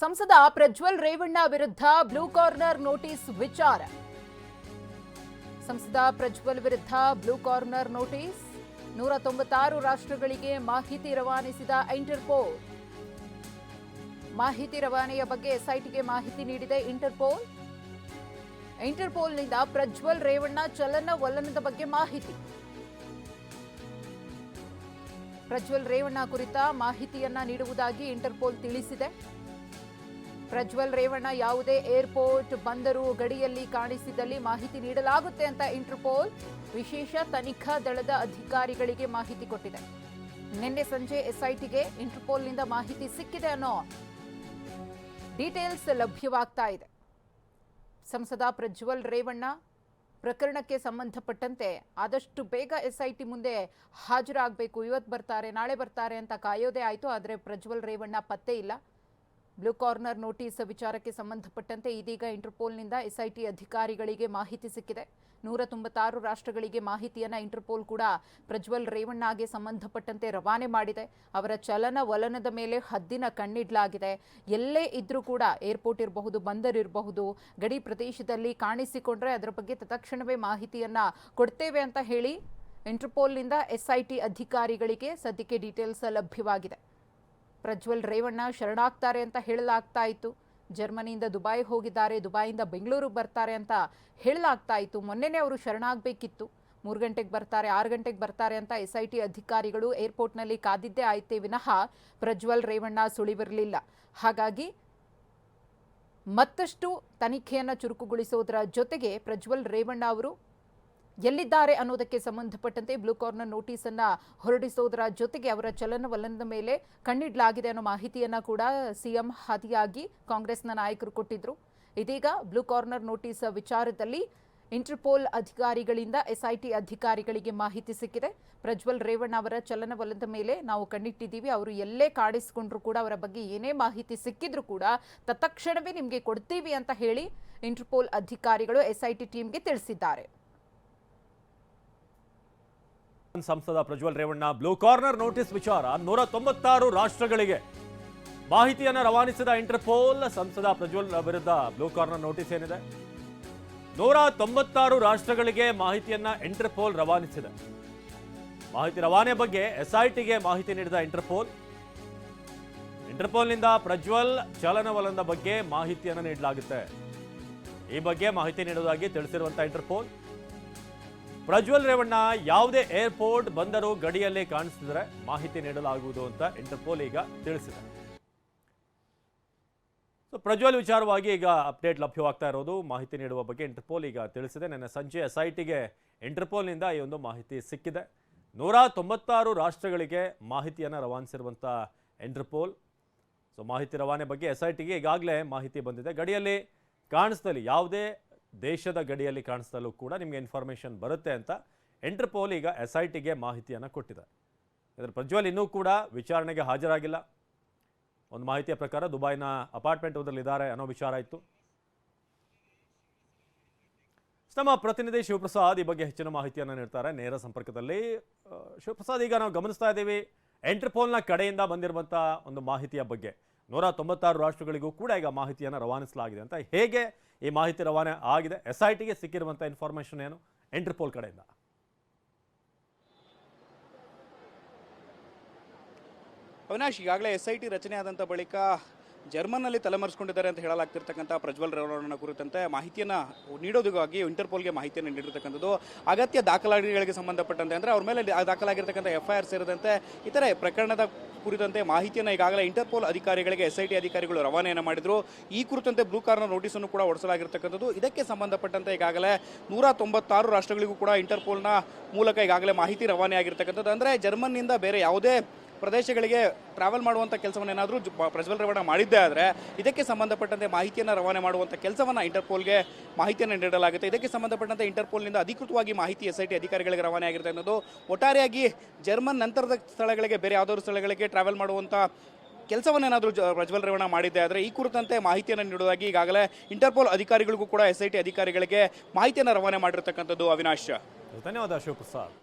ಸಂಸದ ಪ್ರಜ್ವಲ್ ರೇವಣ್ಣ ವಿರುದ್ಧ blue corner notice ವಿಚಾರ. ಸಂಸದ ಪ್ರಜ್ವಲ್ ವಿರುದ್ಧ ಬ್ಲೂ ಕಾರ್ನರ್ ನೋಟಿಸ್. ನೂರ ತೊಂಬತ್ತಾರು ರಾಷ್ಟ್ರಗಳಿಗೆ ಮಾಹಿತಿ ರವಾನಿಸಿದ ಇಂಟರ್ಪೋಲ್. ಮಾಹಿತಿ ರವಾನೆಯ ಬಗ್ಗೆ ಸೈಟ್ಗೆ ಮಾಹಿತಿ ನೀಡಿದೆ ಇಂಟರ್ಪೋಲ್. ಇಂಟರ್ಪೋಲ್ನಿಂದ ಪ್ರಜ್ವಲ್ ರೇವಣ್ಣ ಚಲನವಲನದ ಬಗ್ಗೆ ಮಾಹಿತಿ. ಪ್ರಜ್ವಲ್ ರೇವಣ್ಣ ಕುರಿತ ಮಾಹಿತಿಯನ್ನ ನೀಡುವುದಾಗಿ ಇಂಟರ್ಪೋಲ್ ತಿಳಿಸಿದೆ. ಪ್ರಜ್ವಲ್ ರೇವಣ್ಣ ಯಾವುದೇ ಏರ್ಪೋರ್ಟ್ ಬಂದರು ಗಡಿಯಲ್ಲಿ ಕಾಣಿಸಿದಲ್ಲಿ ಮಾಹಿತಿ ನೀಡಲಾಗುತ್ತೆ ಅಂತ ಇಂಟರ್ಪೋಲ್ ವಿಶೇಷ ತನಿಖಾ ದಳದ ಅಧಿಕಾರಿಗಳಿಗೆ ಮಾಹಿತಿ ಕೊಟ್ಟಿದೆ. ನಿನ್ನೆ ಸಂಜೆ ಎಸ್ಐಟಿಗೆ ಇಂಟರ್ಪೋಲ್ನಿಂದ ಮಾಹಿತಿ ಸಿಕ್ಕಿದೆ ಅನ್ನೋ ಡೀಟೇಲ್ಸ್ ಲಭ್ಯವಾಗ್ತಾ ಇದೆ. ಸಂಸದ ಪ್ರಜ್ವಲ್ ರೇವಣ್ಣ ಪ್ರಕರಣಕ್ಕೆ ಸಂಬಂಧಪಟ್ಟಂತೆ ಆದಷ್ಟು ಬೇಗ ಎಸ್ಐಟಿ ಮುಂದೆ ಹಾಜರಾಗಬೇಕು. ಇವತ್ತು ಬರ್ತಾರೆ, ನಾಳೆ ಬರ್ತಾರೆ ಅಂತ ಕಾಯೋದೇ ಆಯಿತು, ಆದರೆ ಪ್ರಜ್ವಲ್ ರೇವಣ್ಣ ಪತ್ತೆ ಇಲ್ಲ. ಬ್ಲೂ ಕಾರ್ನರ್ ನೋಟಿಸ್ ವಿಚಾರಕ್ಕೆ ಸಂಬಂಧಪಟ್ಟಂತೆ ಇದೀಗ ಇಂಟರ್ಪೋಲ್ನಿಂದ ಎಸ್ಐಟಿ ಅಧಿಕಾರಿಗಳಿಗೆ ಮಾಹಿತಿ ಸಿಕ್ಕಿದೆ. ನೂರ ತೊಂಬತ್ತಾರು ರಾಷ್ಟ್ರಗಳಿಗೆ ಮಾಹಿತಿಯನ್ನು ಇಂಟರ್ಪೋಲ್ ಕೂಡ ಪ್ರಜ್ವಲ್ ರೇವಣ್ಣಗೆ ಸಂಬಂಧಪಟ್ಟಂತೆ ರವಾನೆ ಮಾಡಿದೆ. ಅವರ ಚಲನ ವಲನದ ಮೇಲೆ ಹದ್ದಿನ ಕಣ್ಣಿಡ್ಲಾಗಿದೆ. ಎಲ್ಲೇ ಇದ್ರೂ ಕೂಡ ಏರ್ಪೋರ್ಟ್ ಇರಬಹುದು, ಬಂದರ್ ಇರಬಹುದು, ಗಡಿ ಪ್ರದೇಶದಲ್ಲಿ ಕಾಣಿಸಿಕೊಂಡ್ರೆ ಅದರ ಬಗ್ಗೆ ತತ್ಕ್ಷಣವೇ ಮಾಹಿತಿಯನ್ನು ಕೊಡ್ತೇವೆ ಅಂತ ಹೇಳಿ ಇಂಟರ್ಪೋಲ್ನಿಂದ ಎಸ್ಐಟಿ ಅಧಿಕಾರಿಗಳಿಗೆ ಸದ್ಯಕ್ಕೆ ಡೀಟೇಲ್ಸ್ ಲಭ್ಯವಾಗಿದೆ. ಪ್ರಜ್ವಲ್ ರೇವಣ್ಣ ಶರಣಾಗ್ತಾರೆ ಅಂತ ಹೇಳಲಾಗ್ತಾ ಇತ್ತು. ಜರ್ಮನಿಯಿಂದ ದುಬೈ ಹೋಗಿದ್ದಾರೆ ದುಬೈಯಿಂದ ಬೆಂಗಳೂರಿಗೆ ಬರ್ತಾರೆ ಅಂತ ಹೇಳಲಾಗ್ತಾ ಇತ್ತು. ಮೊನ್ನೆನೇ ಅವರು ಶರಣಾಗಬೇಕಿತ್ತು. ಮೂರು ಗಂಟೆಗೆ ಬರ್ತಾರೆ, ಆರು ಗಂಟೆಗೆ ಬರ್ತಾರೆ ಅಂತ ಎಸ್ ಐ ಟಿ ಅಧಿಕಾರಿಗಳು ಏರ್ಪೋರ್ಟ್ನಲ್ಲಿ ಕಾದಿದ್ದೇ ಆಯ್ತೆ ವಿನಃ ಪ್ರಜ್ವಲ್ ರೇವಣ್ಣ ಸುಳಿವಿರಲಿಲ್ಲ. ಹಾಗಾಗಿ ಮತ್ತಷ್ಟು ತನಿಖೆಯನ್ನು ಚುರುಕುಗೊಳಿಸೋದರ ಜೊತೆಗೆ ಪ್ರಜ್ವಲ್ ರೇವಣ್ಣ ಅವರು ಎಲ್ಲಿದ್ದಾರೆ ಅನ್ನೋದಕ್ಕೆ ಸಂಬಂಧಪಟ್ಟಂತೆ ಬ್ಲೂ ಕಾರ್ನರ್ ನೋಟಿಸ್ ಅನ್ನ ಹೊರಡಿಸೋದರ ಜೊತೆಗೆ ಅವರ ಚಲನವಲನದ ಮೇಲೆ ಕಣ್ಣಿಡ್ಲಾಗಿದೆ ಅನ್ನೋ ಮಾಹಿತಿಯನ್ನ ಕೂಡ ಸಿಎಂ ಹಾದಿಯಾಗಿ ಕಾಂಗ್ರೆಸ್ನ ನಾಯಕರು ಕೊಟ್ಟಿದ್ರು. ಇದೀಗ ಬ್ಲೂ ಕಾರ್ನರ್ ನೋಟಿಸ್ ವಿಚಾರದಲ್ಲಿ ಇಂಟರ್ಪೋಲ್ ಅಧಿಕಾರಿಗಳಿಂದ ಎಸ್ಐಟಿ ಅಧಿಕಾರಿಗಳಿಗೆ ಮಾಹಿತಿ ಸಿಕ್ಕಿದೆ. ಪ್ರಜ್ವಲ್ ರೇವಣ್ಣ ಅವರ ಚಲನವಲನದ ಮೇಲೆ ನಾವು ಕಣ್ಣಿಟ್ಟಿದ್ದೀವಿ. ಅವರು ಎಲ್ಲೇ ಕಾಡಿಸ್ಕೊಂಡ್ರು ಕೂಡ ಅವರ ಬಗ್ಗೆ ಏನೇ ಮಾಹಿತಿ ಸಿಕ್ಕಿದ್ರು ಕೂಡ ತತ್ಕ್ಷಣವೇ ನಿಮಗೆ ಕೊಡ್ತೀವಿ ಅಂತ ಹೇಳಿ ಇಂಟರ್ಪೋಲ್ ಅಧಿಕಾರಿಗಳು ಎಸ್ಐಟಿ ಟೀಮ್ಗೆ ತಿಳಿಸಿದ್ದಾರೆ. ಸಂಸದ Prajwal Revanna blue corner notice ವಿಚಾರ ನೂರ ತೊಂಬತ್ತಾರು ರಾಷ್ಟ್ರಗಳಿಗೆ. ಮಾಹಿತಿಯನ್ನು ರವಾನಿಸಿದ ಇಂಟರ್ಪೋಲ್ ಸಂಸದ ಪ್ರಜ್ವಲ್ ವಿರುದ್ಧ ಬ್ಲೂ ಕಾರ್ನರ್ ನೋಟಿಸ್ ಏನಿದೆ? ನೂರ ತೊಂಬತ್ತಾರು ರಾಷ್ಟ್ರಗಳಿಗೆ ಮಾಹಿತಿಯನ್ನ ಇಂಟರ್ಪೋಲ್ ರವಾನಿಸಿದೆ. ಮಾಹಿತಿ ರವಾನೆ ಬಗ್ಗೆ ಎಸ್ಐಟಿಗೆ ಮಾಹಿತಿ ನೀಡಿದ ಇಂಟರ್ಪೋಲ್, ಇಂಟರ್ಪೋಲ್ನಿಂದ ಪ್ರಜ್ವಲ್ ಚಲನವಲನದ ಬಗ್ಗೆ ಮಾಹಿತಿಯನ್ನು ನೀಡಲಾಗುತ್ತೆ. ಈ ಬಗ್ಗೆ ಮಾಹಿತಿ ನೀಡುವುದಾಗಿ ತಿಳಿಸಿರುವಂತಹ ಇಂಟರ್ಪೋಲ್ ಪ್ರಜ್ವಲ್ ರೇವಣ್ಣ ಯಾವುದೇ ಏರ್ಪೋರ್ಟ್ ಬಂದರು ಗಡಿಯಲ್ಲಿ ಕಾಣಿಸಿದರೆ ಮಾಹಿತಿ ನೀಡಲಾಗುವುದು ಅಂತ ಇಂಟರ್ಪೋಲ್ ಈಗ ತಿಳಿಸಿದೆ. ಸೊ ಪ್ರಜ್ವಲ್ ವಿಚಾರವಾಗಿ ಈಗ ಅಪ್ಡೇಟ್ ಲಭ್ಯವಾಗ್ತಾ ಇರೋದು ಮಾಹಿತಿ ನೀಡುವ ಬಗ್ಗೆ ಇಂಟರ್ಪೋಲ್ ಈಗ ತಿಳಿಸಿದೆ. ನನ್ನ ಸಂಜೆ ಎಸ್ ಐ ಟಿಗೆ ಇಂಟರ್ಪೋಲ್ನಿಂದ ಈ ಒಂದು ಮಾಹಿತಿ ಸಿಕ್ಕಿದೆ. ನೂರ ತೊಂಬತ್ತಾರು ರಾಷ್ಟ್ರಗಳಿಗೆ ಮಾಹಿತಿಯನ್ನು ರವಾನಿಸಿರುವಂಥ ಇಂಟರ್ಪೋಲ್. ಸೊ ಮಾಹಿತಿ ರವಾನೆ ಬಗ್ಗೆ ಎಸ್ ಐ ಟಿಗೆ ಈಗಾಗಲೇ ಮಾಹಿತಿ ಬಂದಿದೆ. ಗಡಿಯಲ್ಲಿ ಕಾಣಿಸ್ದಲ್ಲಿ ಯಾವುದೇ ದೇಶದ ಗಡಿಯಲ್ಲಿ ಕಾಣಿಸ್ತಲ್ಲೂ ಕೂಡ ನಿಮಗೆ ಇನ್ಫಾರ್ಮೇಷನ್ ಬರುತ್ತೆ ಅಂತ ಇಂಟರ್ಪೋಲ್ ಈಗ ಎಸ್ ಐ ಟಿಗೆ ಮಾಹಿತಿಯನ್ನು ಕೊಟ್ಟಿದೆ. ಇದರ ಪ್ರಜ್ವಲ್ ಇನ್ನೂ ಕೂಡ ವಿಚಾರಣೆಗೆ ಹಾಜರಾಗಿಲ್ಲ. ಒಂದು ಮಾಹಿತಿಯ ಪ್ರಕಾರ ದುಬೈನ ಅಪಾರ್ಟ್ಮೆಂಟ್ ಒಂದರಲ್ಲಿದ್ದಾರೆ ಅನ್ನೋ ವಿಚಾರ ಇತ್ತು. ನಮ್ಮ ಪ್ರತಿನಿಧಿ ಶಿವಪ್ರಸಾದ್ ಈ ಬಗ್ಗೆ ಹೆಚ್ಚಿನ ಮಾಹಿತಿಯನ್ನು ನೀಡ್ತಾರೆ. ನೇರ ಸಂಪರ್ಕದಲ್ಲಿ ಶಿವಪ್ರಸಾದ್, ಈಗ ನಾವು ಗಮನಿಸ್ತಾ ಇದ್ದೀವಿ ಎಂಟರ್ಪೋಲ್ನ ಕಡೆಯಿಂದ ಬಂದಿರುವಂಥ ಒಂದು ಮಾಹಿತಿಯ ಬಗ್ಗೆ. ನೂರ ತೊಂಬತ್ತಾರು ರಾಷ್ಟ್ರಗಳಿಗೂ ಕೂಡ ಈಗ ಮಾಹಿತಿಯನ್ನು ರವಾನಿಸಲಾಗಿದೆ ಅಂತ. ಹೇಗೆ ಈ ಮಾಹಿತಿ ರವಾನೆ ಆಗಿದೆ? ಎಸ್ ಐ ಟಿಗೆ ಸಿಕ್ಕಿರುವಂಥ ಇನ್ಫಾರ್ಮೇಷನ್ ಏನು? ಇಂಟರ್ಪೋಲ್ ಕಡೆಯಿಂದ. ಅವಿನಾಶ್, ಈಗಾಗಲೇ ಎಸ್ ಐ ಟಿ ರಚನೆ ಆದಂಥ ಬಳಿಕ ಜರ್ಮನ್ನಲ್ಲಿ ತಲೆಮರೆಸ್ಕೊಂಡಿದ್ದಾರೆ ಅಂತ ಹೇಳಲಾಗ್ತಿರ್ತಕ್ಕಂಥ ಪ್ರಜ್ವಲ್ ರೇವಣ್ಣನ ಕುರಿತಂತೆ ಮಾಹಿತಿಯನ್ನು ನೀಡೋದಕ್ಕಾಗಿ ಇಂಟರ್ಪೋಲ್ಗೆ ಮಾಹಿತಿಯನ್ನು ನೀಡಿರ್ತಕ್ಕಂಥದ್ದು. ಅಗತ್ಯ ದಾಖಲಾತಿಗಳಿಗೆ ಸಂಬಂಧಪಟ್ಟಂತೆ ಅಂದರೆ ಅವ್ರ ಮೇಲೆ ದಾಖಲಾಗಿರ್ತಕ್ಕಂಥ ಎಫ್ ಐ ಆರ್ ಸೇರಿದಂತೆ ಇತರೆ ಪ್ರಕರಣದ ಕುರಿತಂತೆ ಮಾಹಿತಿಯನ್ನು ಈಗಾಗಲೇ ಇಂಟರ್ಪೋಲ್ ಅಧಿಕಾರಿಗಳಿಗೆ ಎಸ್ ಐ ಟಿ ಅಧಿಕಾರಿಗಳು ರವಾನೆಯನ್ನು ಮಾಡಿದ್ರು. ಈ ಕುರಿತಂತೆ ಬ್ಲೂ ಕಾರ್ನರ್ ನೋಟಿಸನ್ನು ಕೂಡ ಹೊರಡಿಸಲಾಗಿರ್ತಕ್ಕಂಥದ್ದು ಇದಕ್ಕೆ ಸಂಬಂಧಪಟ್ಟಂತೆ ಈಗಾಗಲೇ ನೂರ ತೊಂಬತ್ತಾರು ರಾಷ್ಟ್ರಗಳಿಗೂ ಕೂಡ ಇಂಟರ್ಪೋಲ್ನ ಮೂಲಕ ಈಗಾಗಲೇ ಮಾಹಿತಿ ರವಾನೆ ಆಗಿರ್ತಕ್ಕಂಥದ್ದು ಅಂದರೆ ಜರ್ಮನ್ನಿಂದ ಬೇರೆ ಯಾವುದೇ ಪ್ರದೇಶಗಳಿಗೆ ಟ್ರಾವೆಲ್ ಮಾಡುವಂಥ ಕೆಲಸವನ್ನು ಏನಾದರೂ ಪ್ರಜ್ವಲ್ ರೇವಣ್ಣ ಮಾಡಿದ್ದೇ ಆದರೆ ಇದಕ್ಕೆ ಸಂಬಂಧಪಟ್ಟಂತೆ ಮಾಹಿತಿಯನ್ನು ರವಾನೆ ಮಾಡುವಂಥ ಕೆಲಸವನ್ನು ಇಂಟರ್ಪೋಲ್ಗೆ ಮಾಹಿತಿಯನ್ನು ನೀಡಲಾಗುತ್ತೆ. ಇದಕ್ಕೆ ಸಂಬಂಧಪಟ್ಟಂತೆ ಇಂಟರ್ಪೋಲ್ನಿಂದ ಅಧಿಕೃತವಾಗಿ ಮಾಹಿತಿ ಎಸ್ ಐ ಟಿ ಅಧಿಕಾರಿಗಳಿಗೆ ರವಾನೆ ಅನ್ನೋದು ಒಟ್ಟಾರೆಯಾಗಿ ಜರ್ಮನ್ ನಂತರದ ಸ್ಥಳಗಳಿಗೆ, ಬೇರೆ ಯಾವುದಾದ್ರು ಸ್ಥಳಗಳಿಗೆ ಟ್ರಾವೆಲ್ ಮಾಡುವಂಥ ಕೆಲಸವನ್ನೇನಾದರೂ ಪ್ರಜ್ವಲ್ ರೇವಣ್ಣ ಮಾಡಿದ್ದೆ ಆದರೆ ಈ ಕುರಿತಂತೆ ಮಾಹಿತಿಯನ್ನು ನೀಡುವುದಾಗಿ ಈಗಾಗಲೇ ಇಂಟರ್ಪೋಲ್ ಅಧಿಕಾರಿಗಳಿಗೂ ಕೂಡ ಎಸ್ ಐ ಟಿ ಅಧಿಕಾರಿಗಳಿಗೆ ಮಾಹಿತಿಯನ್ನು ರವಾನೆ ಮಾಡಿರತಕ್ಕಂಥದ್ದು ಅವಿನಾಶ್ ಧನ್ಯವಾದ ಶಿವಪ್ರಸಾದ್.